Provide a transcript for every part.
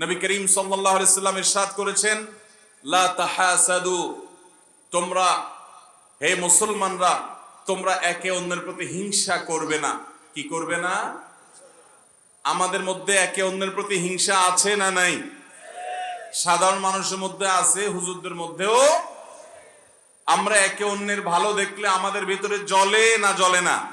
নবী করিম আলাইহি সাল্লাম ইরশাদ করেছেন, লা তোমরা, হে মুসলমানরা, তোমরা একে অন্যের প্রতি হিংসা করবে না। কি করবে না? আমাদের মধ্যে একে অন্যের প্রতি হিংসা আছে না নাই? সাধারণ মানুষের মধ্যে আছে, হুজুরদের মধ্যেও। আমরা একে অন্যের ভালো দেখলে আমাদের ভেতরে জ্বলে না জ্বলে না?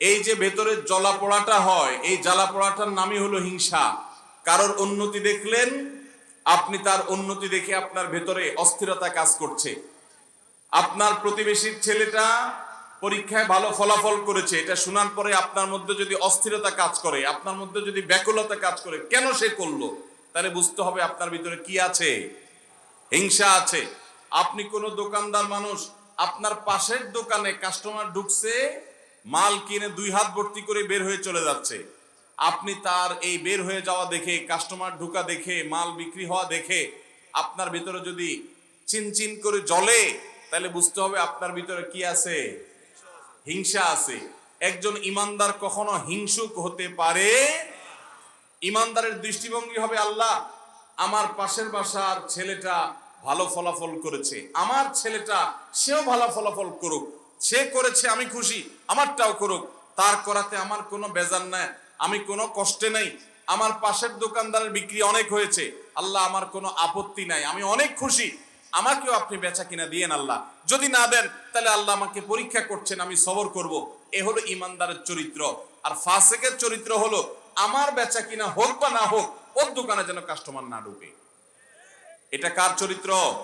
এই যে ভেতরে জ্বলা পোড়াটা হয়, এই জ্বালা পোড়াটার নামই হলো হিংসা। কারোর উন্নতি দেখলেন, আপনি তার উন্নতি দেখে আপনার ভেতরে অস্থিরতা কাজ করছে। আপনার প্রতিবেশীর ছেলেটা পরীক্ষায় ভালো ফলাফল করেছে, এটা শোনার পরে আপনার মধ্যে যদি অস্থিরতা কাজ করে, আপনার মধ্যে যদি ব্যাকুলতা কাজ করে, কেন সে করল? তাহলে বুঝতে হবে আপনার ভিতরে কি আছে। হিংসা আছে। আপনি কোনো দোকানদার মানুষ, আপনার পাশের দোকানে কাস্টমার ঢুকছে, মাল কিনে দুই হাত ভর্তি করে বের হয়ে চলে যাচ্ছে। আপনি তার এই বের হয়ে যাওয়া দেখে কাস্টমার ঢুকা দেখে, মাল বিক্রি হওয়া দেখে, আপনার ভিতরে যদি চিনচিন করে জলে তাহলে বুঝতে হবে আপনার ভিতরে কি আছে? হিংসা আছে। একজন ইমানদার কখনো হিংসুক হতে পারে ইমানদারের দৃষ্টিভঙ্গি হবে আল্লাহ, আমার পাশের বাসার ছেলেটা ভালো ফলাফল করেছে, আমার ছেলেটা সেও ভালো ফলাফল করুক, সে করেছে আমি খুশি, আমারটাও করুক, তার করাতে আমার কোনো বেজার নাই। আমি কোনো কষ্টে নাই। আমার পাশের দোকানদারের বিক্রি অনেক হয়েছে। আল্লাহ আমার কোনো আপত্তি নাই। আমি অনেক খুশি। আমাকেও আপনি বেচা কিনা দিয়েন আল্লাহ। যদি না দেন, তাহলে আল্লাহ আমাকে পরীক্ষা করছেন, আমি সবর করব। এ হলো ইমানদারের চরিত্র। আর ফাসেকের চরিত্র হলো, আমার বেচা কিনা হোক বা না হোক, ওর দোকানে যেন কাস্টমার না ঢুকে। এটা কার চরিত্র?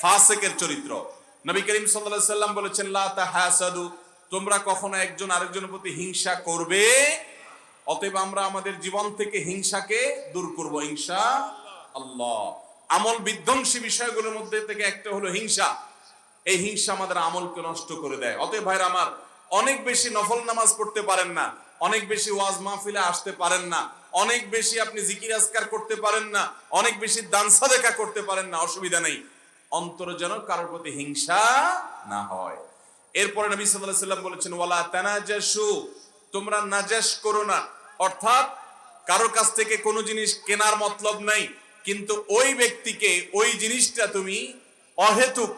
ফাসেকের চরিত্র। নবী করিম সাল্লাম বলেছেন, লা তাহাসাদু তোমরা কখনো একজন আরেকজনের প্রতি হিংসা করবে অতএব আমরা আমাদের জীবন থেকে হিংসাকে দূর করব হিংসা আল্লাহ। আমল বিধ্বংসী বিষয়গুলোর মধ্যে থেকে একটা হলো হিংসা। এই হিংসা আমাদের আমলকে নষ্ট করে দেয়। অতএব ভাইরা আমার, অনেক বেশি নফল নামাজ পড়তে পারেন না, অনেক বেশি ওয়াজ মাহফিলে আসতে পারেন না, অনেক বেশি আপনি জিকির আজকার করতে পারেন না, অনেক বেশি দানসা দেখা করতে পারেন না, অসুবিধা নেই। অন্তর যেন কারোর প্রতি হিংসা না হয়। এরপরে নবী সাল্লাল্লাহু আলাইহি সাল্লাম বলেছেন, ওয়ালা তানাজাসু তোমরা নাজাস করো না। অর্থাৎ কারোর কাছ থেকে কোনো জিনিস কেনার মতলব নাই, কিন্তু ওই ব্যক্তিকে ওই জিনিসটা তুমি অহেতুক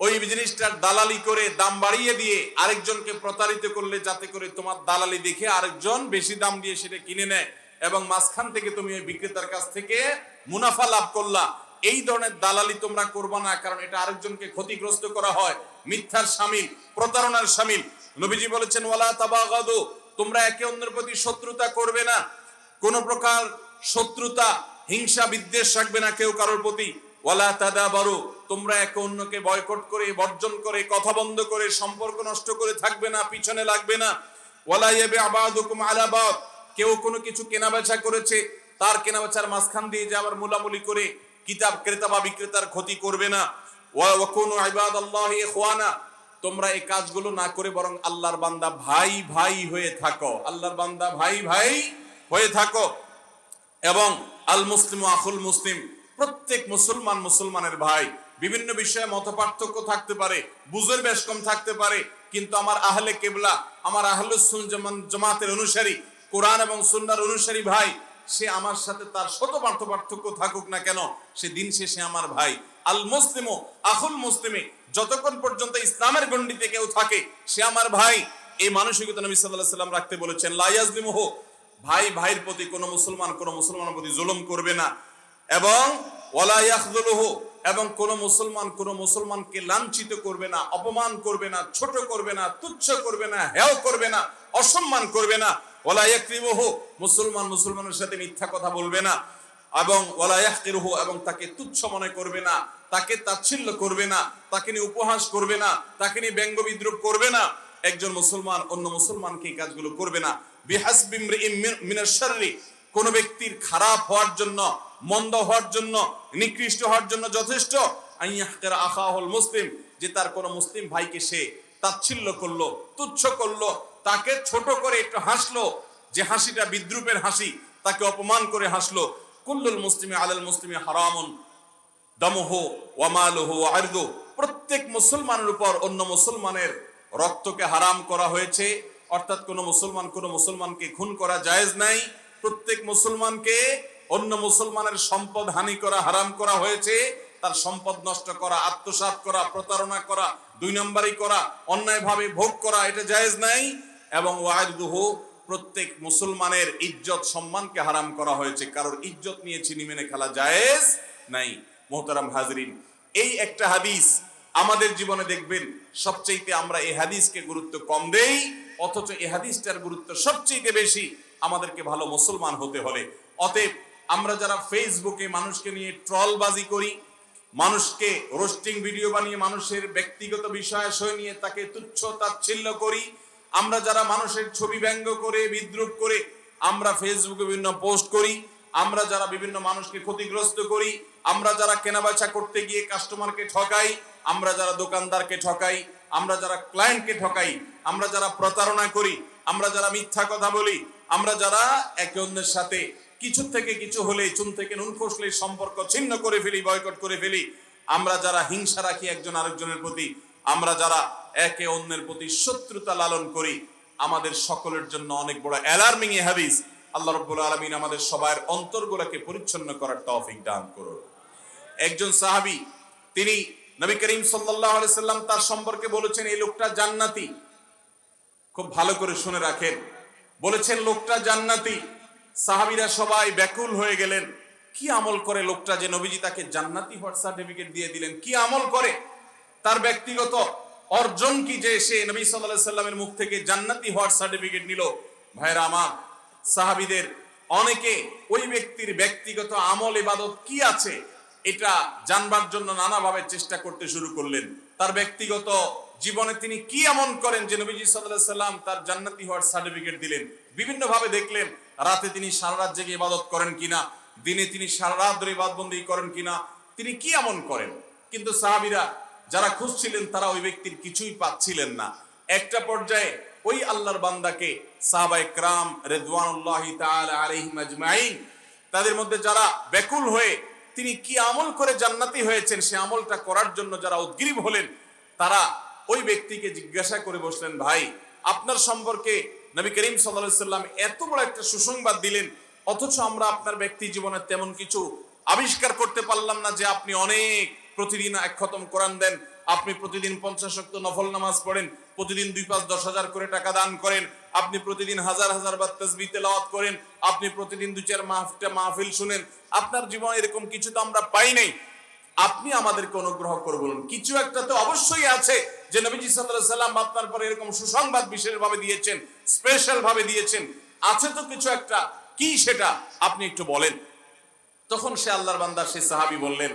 ওই জিনিসটার দালালি করে দাম বাড়িয়ে দিয়ে আরেকজনকে প্রতারিত করলে, যাতে করে তোমার দালালি দেখে আরেকজন বেশি দাম দিয়ে সেটা কিনে নেয় এবং মাঝখান থেকে তুমি ওই বিক্রেতার কাছ থেকে মুনাফা লাভ করলা। এই ধরনের দালালি তোমরা করবা না, কারণ এটা আরেকজনকে ক্ষতিগ্রস্ত করা হয়। মিথ্যার সামিল, প্রতারণার সামিল। নবীজি বলেছেন, ওয়ালা তাবাগাদু, তোমরা একে অন্যের প্রতি শত্রুতা করবে না। কোন প্রকার শত্রুতা, হিংসা, বিদ্বেষ রাখবে না কেউ কারোর প্রতি। ওয়ালা তাদাবারু, তোমরা একে অন্যকে বয়কট করে, বর্জন করে, কথা বন্ধ করে, সম্পর্ক নষ্ট করে থাকবে না, পিছনে লাগবে না। ওয়ালা ইয়াবি আবাদুকুম আলা বাদ, কেউ কোনো কিছু কেনাবেচা করেছে, তার কেনাবেচার মাঝখান দিয়ে যে আবার মুলামুলি করে কিতাব ক্রেতা বা বিক্রেতার ক্ষতি করবে না। ওয়া ওয়াকুনু ইবাদাল্লাহি ইখওয়ানা তোমরা এই কাজগুলো না করে বরং আল্লাহর বান্দা ভাই ভাই হয়ে থাকো। আল্লাহর বান্দা ভাই ভাই হয়ে থাকো। এবং আল মুসলিম আখুল মুসলিম, প্রত্যেক মুসলমান মুসলমানের ভাই। বিভিন্ন বিষয়ে মত পার্থক্য থাকতে পারে, বুঝের বেশ কম থাকতে পারে, কিন্তু আমার আহলে কেবলা, আমার আহলে জামাতের অনুসারী, কোরআন এবং সুন্নার অনুসারী ভাই, সে আমার সাথে তার শত পার্থ পার্থক্য থাকুক না কেন, সে দিন শেষে আমার ভাই। আল মুসলিম আখুল মুসলিমে, যতক্ষণ পর্যন্ত ইসলামের গণ্ডিতে কেউ থাকে, সে আমার ভাই। এই মানসিকতা নবী আলাইহি সাল্লাম রাখতে বলেছেন লাইয়াজলিমহু ভাই, ভাইয়ের প্রতি কোনো মুসলমান, কোনো মুসলমানের প্রতি জুলুম করবে না। এবং ওয়ালা ইয়াখযুলুহু এবং কোন মুসলমান, কোন মুসলমানকে লাঞ্ছিত করবে না, অপমান করবে না, ছোট করবে না, তুচ্ছ করবে না, হেয় করবে না, অসম্মান করবে না। ওয়ালা ইয়াকরিমুহু, মুসলমান মুসলমানের সাথে মিথ্যা কথা বলবে না। এবং এবং তাকে তুচ্ছ মনে করবে না, তাকে তাচ্ছিল্য করবে না, তাকে নিয়ে উপহাস করবে না, তাকে নিয়ে ব্যঙ্গ বিদ্রুপ করবে না, একজন মুসলমান অন্য মুসলমানকে এই কাজগুলো করবে না। বিহাসবি ইমরিইম মিনাশ কোন ব্যক্তির খারাপ হওয়ার জন্য, মন্দ হওয়ার জন্য, নিকৃষ্ট হওয়ার জন্য যথেষ্ট। আখাহুল মুসলিম, যে তার কোন মুসলিম ভাইকে সে তাচ্ছিল্য করল, তুচ্ছ করল, তাকে ছোট করে একটু হাসলো, যে হাসিটা বিদ্রুপের হাসি, তাকে অপমান করে হাসলো কুল্লুল মুসলিমে আলাল মুসলিমে হারামুন, দমহ ওয়ামালহ আরদু প্রত্যেক মুসলমানের উপর অন্য মুসলমানের রক্তকে হারাম করা হয়েছে, অর্থাৎ কোন মুসলমান কোন মুসলমানকে খুন করা জায়েজ নাই। প্রত্যেক মুসলমানকে অন্য মুসলমানের সম্পদ হানি করা হারাম করা হয়েছে, তার সম্পদ নষ্ট করা, আত্মসাৎ করা, প্রতারণা করা, দুই নম্বরই করা, অন্যায়ভাবে ভোগ করা, এটা জায়েজ নাই। এবং ওয়াইদুহু প্রত্যেক মুসলমানের ইজ্জত সম্মানকে হারাম করা হয়েছে। কারোর ইজ্জত নিয়ে চিনি মেনে খেলা জায়েজ নাই। মোহতারাম হাজরিন, এই একটা হাদিস আমাদের জীবনে দেখবেন সবচেয়ে আমরা এই হাদিসকে গুরুত্ব কম দেই, অথচ এই হাদিসটার গুরুত্ব সবচেয়ে বেশি আমাদেরকে ভালো মুসলমান হতে হলে। অতএব আমরা যারা ফেসবুকে মানুষকে নিয়ে ট্রলবাজি করি, মানুষকে রোস্টিং ভিডিও বানিয়ে মানুষের ব্যক্তিগত বিষয়াশয় নিয়ে তাকে তুচ্ছ তাচ্ছিল্য করি আমরা যারা মানুষের ছবি ব্যঙ্গ করে বিদ্রুপ করে আমরা ফেসবুকে বিভিন্ন পোস্ট করি আমরা যারা বিভিন্ন মানুষকে ক্ষতিগ্রস্ত করি আমরা যারা কেনাবেচা করতে গিয়ে কাস্টমারকে ঠকাই আমরা যারা দোকানদারকে ঠকাই আমরা যারা ক্লায়েন্টকে ঠকাই আমরা যারা প্রতারণা করি আমরা যারা মিথ্যা কথা বলি আমরা যারা একে অন্যের সাথে কিছু থেকে কিছু হলে চুন থেকে নুন খসলে সম্পর্ক ছিন্ন করে ফেলি বয়কট করে ফেলি আমরা যারা হিংসা রাখি একজন আরেকজনের প্রতি আমরা যারা একে অন্যের প্রতি শত্রুতা লালন করি। আমাদের সকলের জন্য অনেক বড় অ্যালার্মিং এ হাদিস। আল্লাহ রব্বুল আলমিন আমাদের সবার অন্তরগুলোকে পরিচ্ছন্ন করার তৌফিক দান করুন। একজন সাহাবী, তিনি নবী করিম আলাইহি সাল্লাম তার সম্পর্কে বলেছেন, এই লোকটা জান্নাতি। খুব ভালো করে শুনে রাখেন। বলেছেন, লোকটা জান্নাতি। সাহাবীরা সবাই ব্যাকুল হয়ে গেলেন। কি আমল করে লোকটা যে নবীজি তাকে জান্নাতি হওয়ার সার্টিফিকেট দিয়ে দিলেন? কি আমল করে? তার ব্যক্তিগত অর্জন কি যে সে নবী আলাইহি সাল্লামের মুখ থেকে জান্নাতি হওয়ার সার্টিফিকেট নিল? ভাইরা আমার, সাহাবীদের অনেকে ওই ব্যক্তির ব্যক্তিগত আমল, ইবাদত কি আছে এটা জানবার জন্য নানাভাবে চেষ্টা করতে শুরু করলেন। তার ব্যক্তিগত জীবনে তিনি কি এমন করেন যে নবীজি সাল্লাল্লাহু সাল্লাম তার জান্নাতি হওয়ার সার্টিফিকেট দিলেন? বিভিন্ন ভাবে দেখলেন, রাতে তিনি সারা রাত জেগে ইবাদত করেন কিনা? দিনে তিনি সারা রাত ধরে ইবাদতবন্দি করেন কিনা? তিনি কি এমন করেন? কিন্তু সাহাবীরা যারা খুঁজছিলেন তারা ওই ব্যক্তির কিছুই পাচ্ছিলেন না। একটা পর্যায়ে ওই আল্লাহর বান্দাকে সাহাবায়ে ক্রাম রেদওয়ানুল্লাহি তাদের মধ্যে যারা ব্যাকুল হয়ে তিনি কি আমল করে জান্নাতি হয়েছেন, সে আমলটা করার জন্য যারা উদ্গ্রীব হলেন, তারা ওই ব্যক্তিকে জিজ্ঞাসা করে বসলেন, ভাই, আপনার সম্পর্কে নবী করিম সাল্লাম এত বড় একটা সুসংবাদ দিলেন, অথচ আমরা আপনার ব্যক্তি জীবনে তেমন কিছু আবিষ্কার করতে পারলাম না যে আপনি অনেক প্রতিদিন এক খতম কোরআন দেন, আপনি প্রতিদিন পঞ্চাশ শক্ত নফল নামাজ পড়েন, প্রতিদিন দুই পাঁচ দশ হাজার করে টাকা দান করেন, আপনি প্রতিদিন হাজার হাজার বার তসবি তেলাওয়াত করেন, আপনি প্রতিদিন দু চার মাহফিলটা মাহফিল শুনেন। আপনার জীবনে এরকম কিছু তো আমরা পাই নাই। আপনি আমাদেরকে অনুগ্রহ করে বলুন, কিছু একটা তো অবশ্যই আছে যে নবীজি সাল্লাম আপনার পরে এরকম সুসংবাদ বিশেষ ভাবে দিয়েছেন স্পেশাল ভাবে দিয়েছেন। আছে তো কিছু একটা? কি সেটা? আপনি একটু বলেন। তখন সে আল্লাহর বান্দা, সে সাহাবি বললেন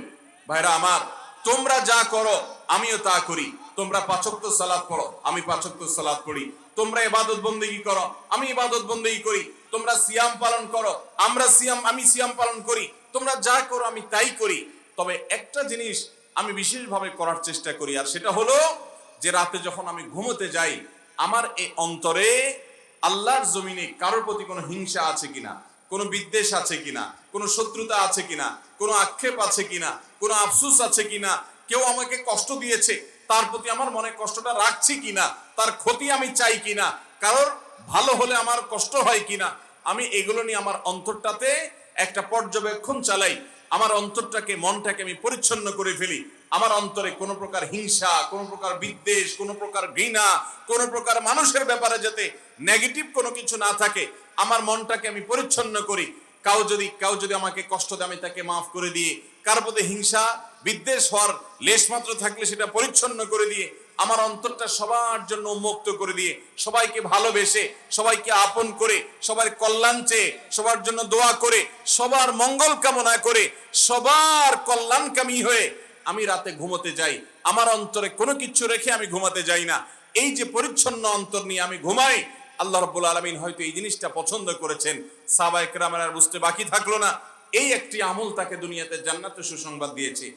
ভাইরা আমার, তোমরা যা করো, আমিও তা করি। তোমরা পাচক্ত সালাদ পড়ো, আমি পাচক্ত সালাদ পড়ি। তোমরা ইবাদত বন্দেগী করো, আমি ইবাদত বন্দেগী করি। তোমরা সিয়াম পালন করো, আমরা সিয়াম, আমি সিয়াম পালন করি। তোমরা যা করো, আমি তাই করি। তবে একটা জিনিস আমি বিশেষভাবে করার চেষ্টা করি, আর সেটা হলো যে রাতে যখন আমি ঘুমোতে যাই, আমার এই অন্তরে আল্লাহর জমিনে কারোর প্রতি কোনো হিংসা আছে কিনা? কোনো বিদ্বেষ আছে কিনা? কোনো শত্রুতা আছে কিনা? কোনো আক্ষেপ আছে কিনা? কোনো আফসুস আছে কিনা? কেউ আমাকে কষ্ট দিয়েছে, তার প্রতি আমার মনে কষ্টটা রাখছি কিনা? তার ক্ষতি আমি চাই কিনা? কারোর ভালো হলে আমার কষ্ট হয় কিনা? আমি এগুলো নিয়ে আমার অন্তরটাতে একটা পর্যবেক্ষণ চালাই। আমার অন্তরটাকে, মনটাকে আমি পরিচ্ছন্ন করে ফেলি। আমার অন্তরে কোনো প্রকার হিংসা, কোনো প্রকার বিদ্বেষ, কোনো প্রকার ঘৃণা, কোনো প্রকার মানুষের ব্যাপারে যাতে নেগেটিভ কোনো কিছু না থাকে আমার মনটাকে আমি পরিচ্ছন্ন করি। কাউ যদি কাউ যদি আমাকে কষ্ট দেয়, আমি তাকে মাফ করে দিয়ে, কার প্রতি হিংসা, বিদ্বেষ হওয়ার লেশ মাত্র থাকলে সেটা পরিচ্ছন্ন করে দিয়ে, আমার অন্তরটা সবার জন্য উন্মুক্ত করে দিয়ে, সবাইকে ভালোবেসে, সবাইকে আপন করে, সবার কল্যাণ চেয়ে, সবার জন্য দোয়া করে, সবার মঙ্গল কামনা করে, সবার কল্যাণকামী হয়ে আমি রাতে ঘুমোতে যাই। আমার অন্তরে কোনো কিছু রেখে আমি ঘুমাতে যাই না। এই যে পরিচ্ছন্ন অন্তর নিয়ে আমি ঘুমাই আল্লাহ রব্বুল আলমিন হয়তো এই জিনিসটা পছন্দ করেছেন। সাবাই কেরামের আর বুঝতে বাকি থাকল না। এই একটি আমল তাকে দুনিয়াতে জান্নাতে সুসংবাদ দিয়েছে।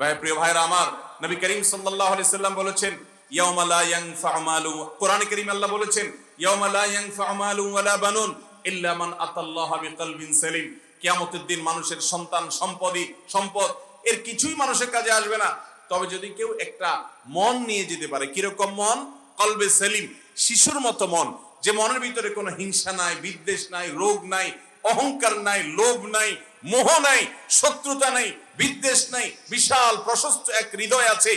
ভাই, প্রিয় ভাইরা আমার, নবী করিম সাল্লাল্লাহু আলাইহি সাল্লাম বলেছেন, ইয়াউমা লা ইয়ানফা মালু কোরআনে কারীম আল্লাহ বলেছেন, ইয়াউমা লা ইয়ানফা ওয়ালা বানুন ইল্লা মান আতাল্লাহা বিকলবিন সালিম। কিয়ামতের দিন মানুষের সন্তান সম্পদই সম্পদ। এর কিছুই মানুষের কাজে আসবে না। তবে যদি কেউ একটা মন নিয়ে যেতে পারে, কীরকম মন? কলবে সেলিম, শিশুর মতো মন। যে মনের ভিতরে কোনো হিংসা নাই, বিদ্বেষ নাই, রোগ নাই, অহংকার নাই, লোভ নাই, মোহ নাই, শত্রুতা নাই, বিদ্বেষ নাই, বিশাল প্রশস্ত এক হৃদয় আছে,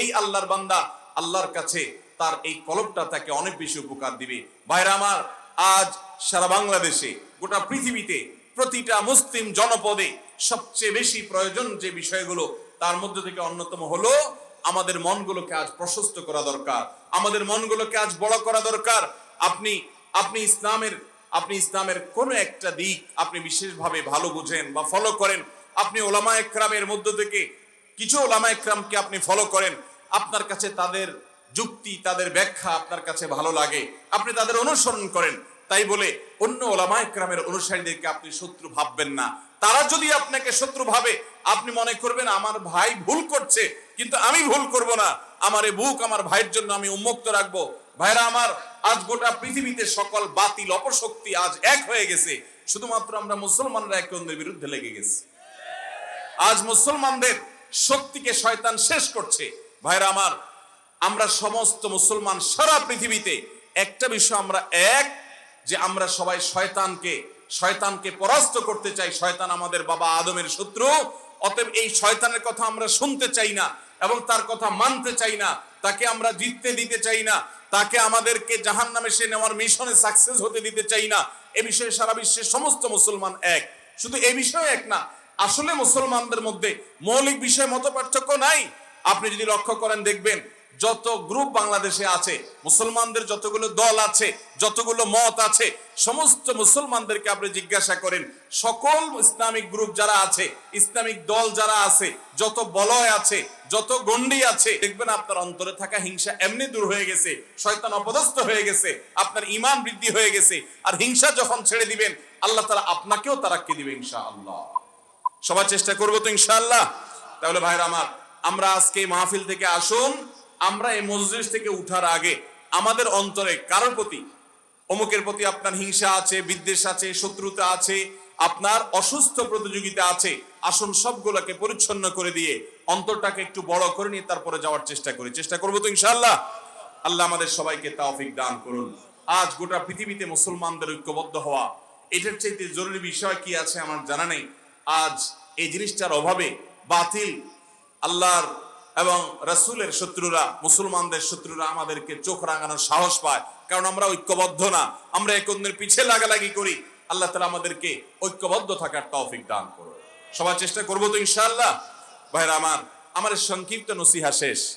এই আল্লাহর বান্দা আল্লাহর কাছে তার এই কলবটা তাকে অনেক বেশি উপকার দিবে। ভাইরা আমার, আজ সারা বাংলাদেশে, গোটা পৃথিবীতে প্রতিটা মুসলিম জনপদে সবচেয়ে বেশি প্রয়োজন যে বিষয়গুলো, তার মধ্যে থেকে অন্যতম হলো আমাদের মনগুলোকে আজ প্রশস্ত করা দরকার। আমাদের মনগুলোকে আজ বড় করা দরকার। আপনি আপনি ইসলামের আপনি ইসলামের কোন একটা দিক আপনি বিশেষভাবে ভালো বুঝেন বা ফলো করেন, আপনি ওলামা একরামের মধ্য থেকে কিছু ওলামা একরামকে আপনি ফলো করেন, আপনার কাছে তাদের যুক্তি, তাদের ব্যাখ্যা আপনার কাছে ভালো লাগে, আপনি তাদের অনুসরণ করেন, তাই বলে অন্য ওলামা একরামের অনুসারীদেরকে আপনি শত্রু ভাববেন না। তারা যদি আপনাকে শত্রু ভাবে, আপনি মনে করবেন আমার ভাই ভুল করছে, কিন্তু আমি ভুল করব না, আমার বুক আমার ভাইয়ের জন্য আমি উন্মুক্ত রাখব। ভাইরা, আমার আজ গোটা পৃথিবীতে সকল বাতিল অপশক্তি আজ এক হয়ে গেছে। শুধুমাত্র আমরা মুসলমানরা একে অন্যের বিরুদ্ধে লেগে গেছি। আজ মুসলমানদের শক্তিকে শয়তান শেষ করছে। ভাইরা, আমার, আমরা সমস্ত মুসলমান সারা পৃথিবীতে একটা বিষয় আমরা এক, যে আমরা সবাই শয়তানকে শয়তানকে পরাস্ত করতে চাই। শয়তান আমাদের বাবা আদমের শত্রু, অতএব এই শয়তানের কথা আমরা শুনতে চাই না এবং তার কথা মানতে চাই না। তাকে আমরা জিততে দিতে চাই না। তাকে আমাদেরকে জাহান নামে সে নেওয়ার মিশনে সাকসেস হতে দিতে চাই না। এ বিষয়ে সারা বিশ্বের সমস্ত মুসলমান এক। শুধু এ বিষয়ে এক না, আসলে মুসলমানদের মধ্যে মৌলিক বিষয়ে মত পার্থক্য নাই। আপনি যদি লক্ষ্য করেন, দেখবেন যত গ্রুপ বাংলাদেশে আছে, মুসলমানদের যতগুলো দল আছে, যতগুলো মত আছে, সমস্ত মুসলমানদেরকে আপনি জিজ্ঞাসা করেন, সকল ইসলামিক গ্রুপ যারা আছে, ইসলামিক দল যারা আছে, যত বলয় আছে, যত গন্ডি আছে, দেখবেন আপনার অন্তরে থাকা হিংসা এমনি দূর হয়ে গেছে, শয়তান অপদস্থ হয়ে গেছে, আপনার ইমান বৃদ্ধি হয়ে গেছে, আর হিংসা যখন ছেড়ে দিবেন, আল্লাহ তারা আপনাকেও তারা তারাক্কি দিবে ইনশা আল্লাহ সবার চেষ্টা করব তো ইনশাআল্লাহ। তাহলে ভাইরা আমার, আমরা আজকে মাহফিল থেকে আসুন আমরা এই মসজিদ থেকে উঠার আগে আমাদের অন্তরে কারোর প্রতি, অমুকের প্রতি আপনার হিংসা আছে, বিদ্বেষ আছে, শত্রুতা আছে, আপনার অসুস্থ প্রতিযোগিতা আছে, আসুন সবগুলোকে পরিচ্ছন্ন করে দিয়ে অন্তরটাকে একটু বড় করে নিয়ে তারপরে যাওয়ার চেষ্টা করি। চেষ্টা করব তো ইনশাল্লাহ আল্লাহ আমাদের সবাইকে তাওফিক দান করুন। আজ গোটা পৃথিবীতে মুসলমানদের ঐক্যবদ্ধ হওয়া, এটার চাইতে জরুরি বিষয় কি আছে আমার জানা নেই। আজ এই জিনিসটার অভাবে বাতিল আল্লাহর এবং রাসূলের শত্রুরা, মুসলমানদের শত্রুরা আমাদেরকে চোখ রাঙানোর সাহস পায়। কারণ আমরা ঐক্যবদ্ধ না, আমরা এক অন্যের পিছিয়ে লাগালাগি করি। আল্লাহ তালা আমাদেরকে ঐক্যবদ্ধ থাকার তৌফিক দান করো সবার চেষ্টা করব তো ইনশাআল্লাহ। ভাইরা আমার আমার সংক্ষিপ্ত নসিহা শেষ।